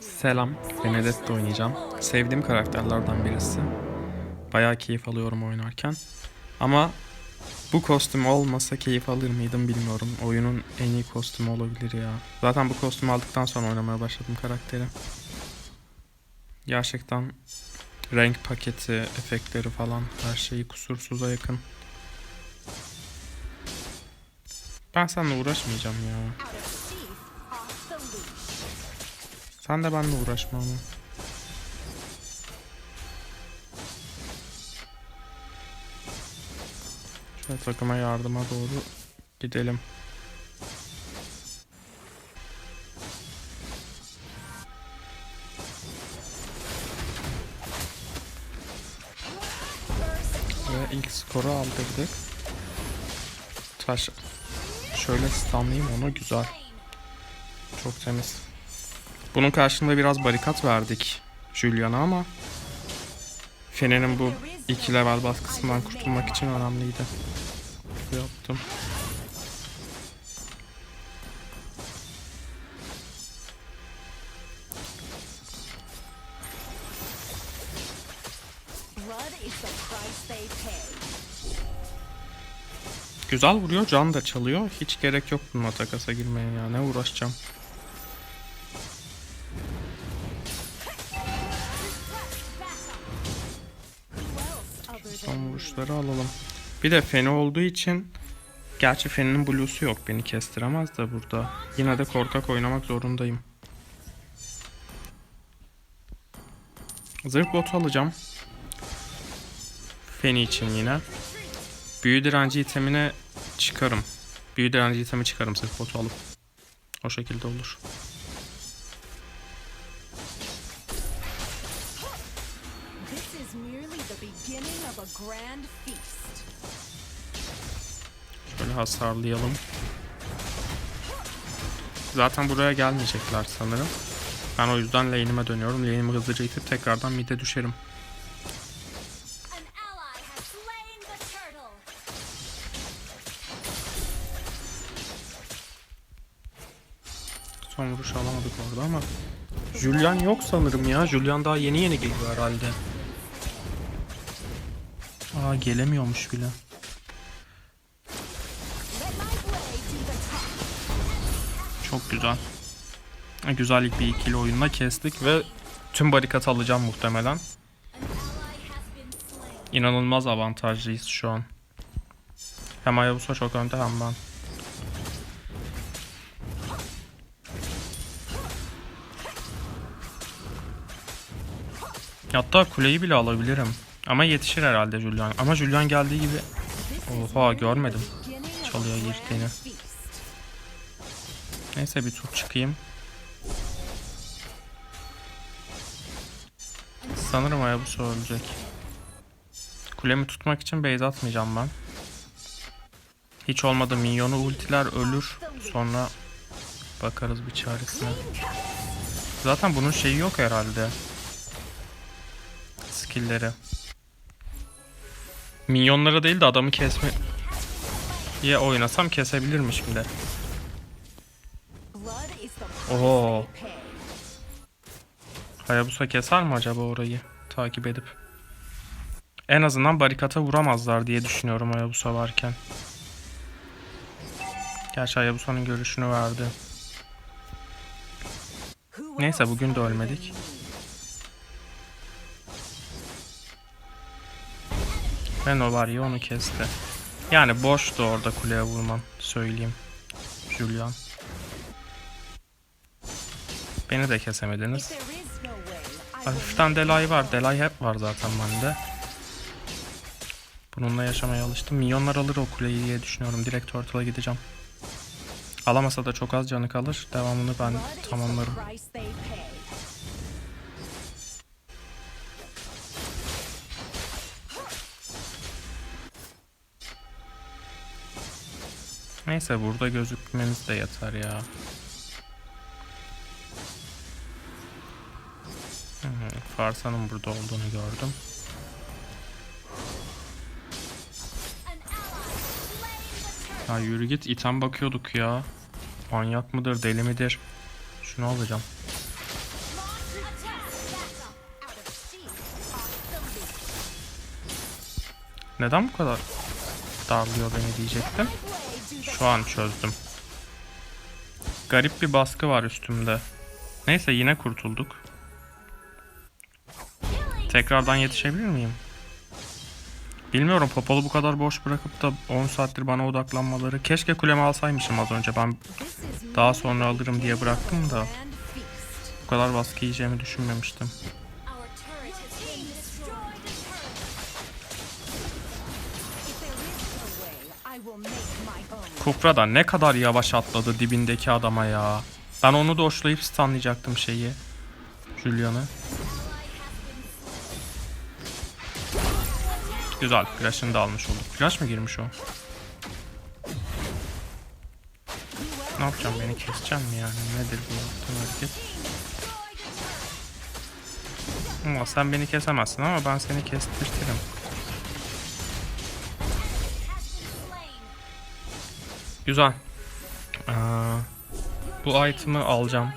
Selam, Benedetta oynayacağım. Sevdiğim karakterlerden birisi. Bayağı keyif alıyorum oynarken. Ama bu kostüm olmasa keyif alır mıydım bilmiyorum. Oyunun en iyi kostümü olabilir ya. Zaten bu kostümü aldıktan sonra oynamaya başladım karakteri. Gerçekten renk paketi, efektleri falan her şeyi kusursuza yakın. Ben seninle uğraşmayacağım ya. Sen de benimle uğraşma ama. Şöyle takıma yardıma doğru gidelim. Ve ilk skoru aldırdık. Taş şöyle stunlayayım onu güzel. Çok temiz. Bunun karşılığında biraz barikat verdik Julian'a ama Fener'in bu iki level baskısından kurtulmak için önemliydi. Yaptım. Güzel vuruyor, can da çalıyor. Hiç gerek yok bununla takasa girmeye ya. Ne uğraşacağım. Vuruşları alalım. Bir de Feni olduğu için Gerçi Feni'nin blue'su yok. Beni kestiremez de burada. Yine de korkak oynamak zorundayım. Zırh botu alacağım. Feni için yine. Büyü direnci itemine çıkarım. Büyü direnci itemi çıkarım sırf botu alıp. O şekilde olur. Şöyle hasarlayalım. Zaten buraya gelmeyecekler sanırım. Ben o yüzden lane'ime dönüyorum. Lane'imi hızlıca itip tekrardan mid'e düşerim. Son vuruş alamadık orada ama Julian yok sanırım ya. Julian daha yeni yeni geliyor herhalde. Aa gelemiyormuş bile. Çok güzel. Güzel bir ikili oyunla kestik ve tüm barikat alacağım muhtemelen. İnanılmaz avantajlıyız şu an. Hem Hayabusa çok önde hem ben. Hatta kuleyi bile alabilirim. Ama yetişir herhalde Julian. Ama Julian geldiği gibi Oha görmedim. Beginning of Çalıyor a girdiğini. Neyse bir tur çıkayım. Sanırım Hayabusa ölecek. Kulemi tutmak için base atmayacağım ben. Hiç olmadı minyonu ultiler ölür. Sonra bakarız bir çaresine. Zaten bunun şeyi yok herhalde. Skill'leri. Minyonlara değil de adamı kesme diye oynasam kesebilirmiş price Oo. Hayabusa keser mi acaba orayı takip edip? En azından barikata vuramazlar diye düşünüyorum Hayabusa varken. Gerçi Hayabusa'nın görüşünü verdi. Neyse bugün de ölmedik. Reno var ya onu kesti. Yani boştu orada kuleye vurman söyleyeyim. Julian. Beni de kesemediniz. Hafiften delay var. Delay hep var zaten bende. Bununla yaşamaya alıştım. Milyonlar alır o kuleyi diye düşünüyorum. Direkt Turtle'a gideceğim. Alamasa da çok az canı kalır. Devamını ben tamamlarım. Neyse burada gözükmeniz de yeter ya. Farsa'nın burada olduğunu gördüm. Ya yürü git item bakıyorduk ya. Manyak mıdır deli midir? Şunu alacağım. Neden bu kadar darlıyor beni diyecektim. Şu an çözdüm. Garip bir baskı var üstümde. Neyse yine kurtulduk. Tekrardan yetişebilir miyim? Bilmiyorum Popol'u bu kadar boş bırakıp da 10 saattir bana odaklanmaları. Keşke kulemi alsaymışım az önce. Ben daha sonra alırım diye bıraktım da bu kadar baskı yiyeceğimi düşünmemiştim. Kufra da ne kadar yavaş atladı dibindeki adama ya. Ben onu doşlayıp stunlayacaktım şeyi. Julian'ı. Güzel. Flash'ını da almış olduk. Flash mı girmiş o? Ne yapacağım? Beni keseceğim mi yani? Nedir bu yaptığın hareket? Ama sen beni kesemezsin ama ben seni kestirtirim. Güzel. Ee, bu item'ı alacağım.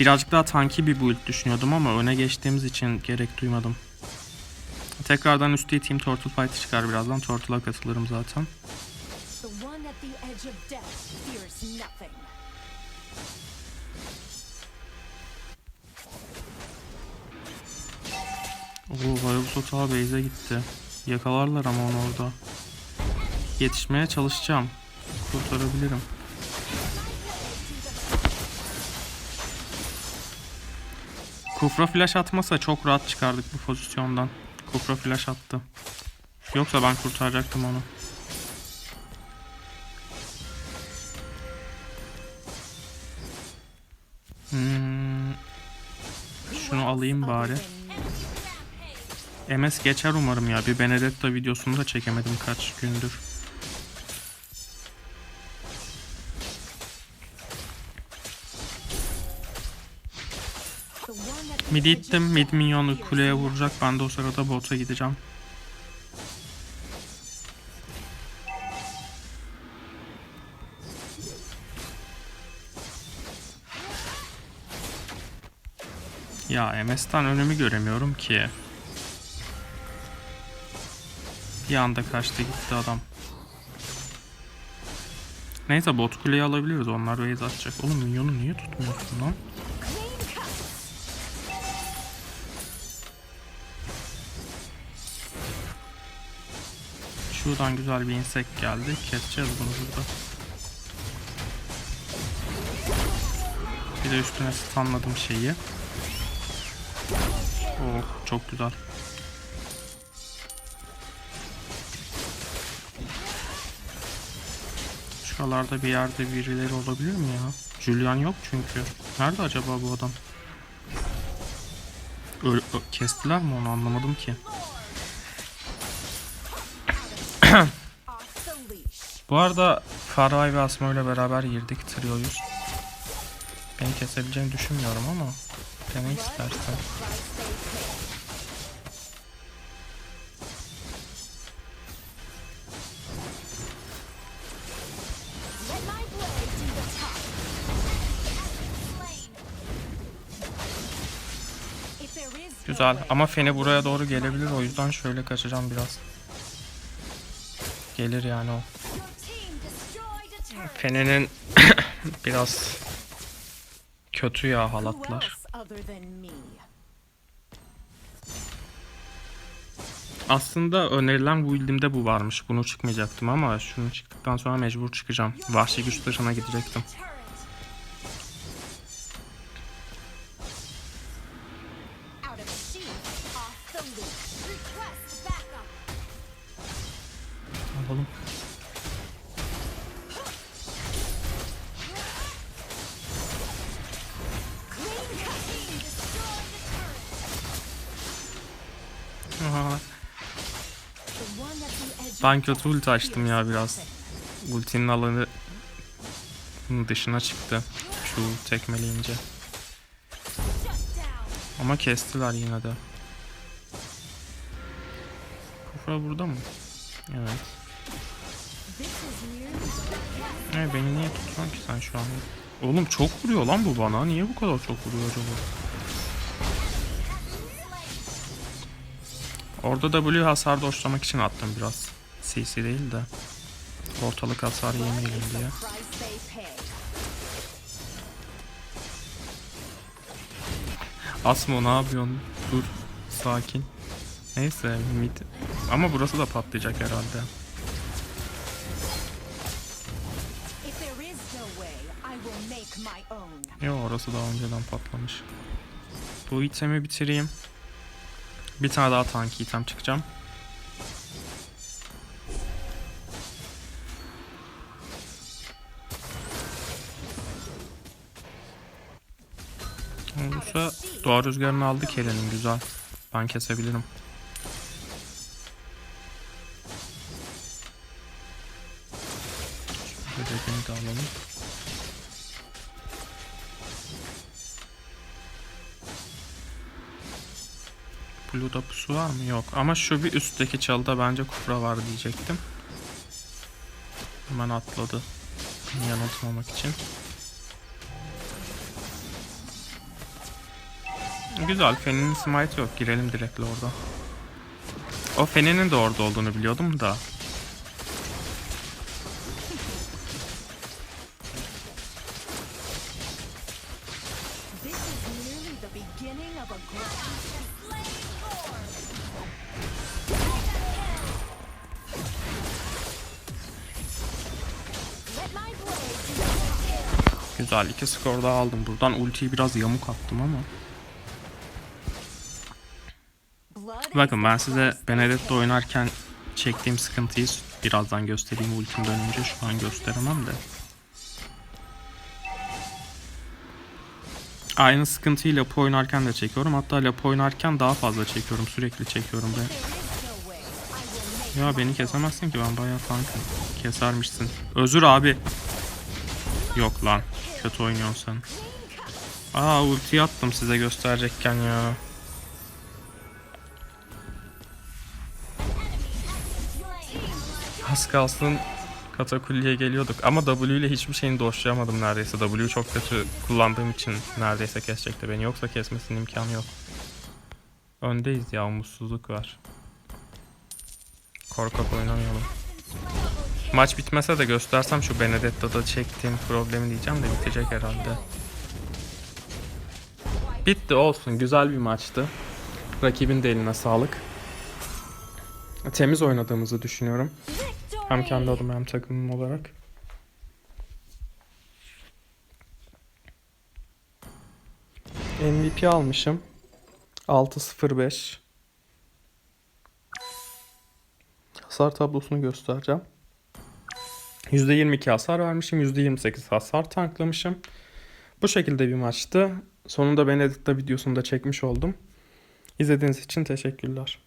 Birazcık daha tanki bir build düşünüyordum ama öne geçtiğimiz için gerek duymadım. Tekrardan üstü team Turtle Fight çıkar birazdan. Turtle'a katılırım zaten. Ta base'e gitti. Yakalarlar ama onu orada. Yetişmeye çalışacağım. Kurtarabilirim. Kufra flash atmasa çok rahat çıkardık bu pozisyondan. Kufra flash attı. Yoksa ben kurtaracaktım onu. Hmm, şunu alayım bari. MS geçer umarım ya. Bir Benedetta videosunu da çekemedim kaç gündür. Mid ittim. Mid minyonu kuleye vuracak. Ben de o sırada bota gideceğim. Ya MS'ten önümü göremiyorum ki. Bir anda kaçtı gitti adam. Neyse bot kuleyi alabiliriz. Onlar base atacak. Oğlum minyonu niye tutmuyorsun lan? Şuradan güzel bir insek geldi. Keseceğiz bunu burada. Bir de üstüne stunladım şeyi. Oh çok güzel. Şuralarda bir yerde birileri olabilir mi ya? Julian yok çünkü. Nerede acaba bu adam? Öl- kestiler mi onu anlamadım ki. Bu arada Faray ve Asmo ile beraber girdik Trio'yuz. Beni kesebileceğini düşünmüyorum ama dene istersen. Güzel ama Feni buraya doğru gelebilir o yüzden şöyle kaçacağım biraz. Gelir yani o. Feni'nin biraz kötü ya halatlar. Aslında önerilen bu build'imde bu varmış. Bunu çıkmayacaktım ama şunu çıktıktan sonra mecbur çıkacağım. Vahşi güç dışına gidecektim. Ben kötü ulti açtım ya biraz. Ultinin alanı dışına çıktı. Şu tekmeleyince. Ama kestiler yine de. Kufra burada mı? Evet. This is merely E beni niye tutuyorsun ki sen şu an? Oğlum çok vuruyor lan bu bana. Niye bu kadar çok vuruyor acaba? Orada W hasar doşlamak için attım biraz. CC değil de. Ortalık hasar yemeyelim diye. Asmo ne yapıyorsun? Dur. Sakin. Neyse mid. Ama burası da patlayacak herhalde. Yo orası daha önceden patlamış. Bu itemi bitireyim. Bir tane daha tank item çıkacağım. Olursa doğa rüzgarını aldı Keren'in güzel. Ben kesebilirim. Şöyle de alalım. Blue'da pusu var mı? Yok. Ama şu bir üstteki çalıda bence kufra var diyecektim. Hemen atladı. Yanıltmamak için. Güzel. Fen'in smite yok. Girelim direkt orada. O Fen'in de orada olduğunu biliyordum da. Güzel. iki skor daha aldım. Buradan ultiyi biraz yamuk attım ama. Bakın ben size pay. oynarken çektiğim sıkıntıyı birazdan göstereyim ultimden önce şu an gösteremem de. Aynı sıkıntıyı Lapo oynarken de çekiyorum. Hatta Lapo oynarken daha fazla çekiyorum. Sürekli çekiyorum be. There is no way. I will make Ya beni kesemezsin ki ben bayağı tankım. Kesermişsin. Özür abi. Yok lan. Kötü oynuyorsun sen. Aa ulti attım size gösterecekken ya. Az kalsın katakulliye geliyorduk ama W ile hiçbir şeyini doşlayamadım neredeyse. W çok kötü kullandığım için neredeyse kesecekti beni. Yoksa kesmesinin imkanı yok. Öndeyiz ya umutsuzluk var. Korkak oynamayalım. Maç bitmese de göstersem şu Benedetta'da çektiğim problemi diyeceğim de bitecek herhalde. Bitti olsun. Güzel bir maçtı. Rakibin de eline sağlık. Temiz oynadığımızı düşünüyorum. Hem kendi adıma hem takımım olarak. MVP almışım. 6.05 Hasar tablosunu göstereceğim. %22 hasar vermişim. %28 hasar tanklamışım. Bu şekilde bir maçtı. Sonunda Benedict'ta videosunu da çekmiş oldum. İzlediğiniz için teşekkürler.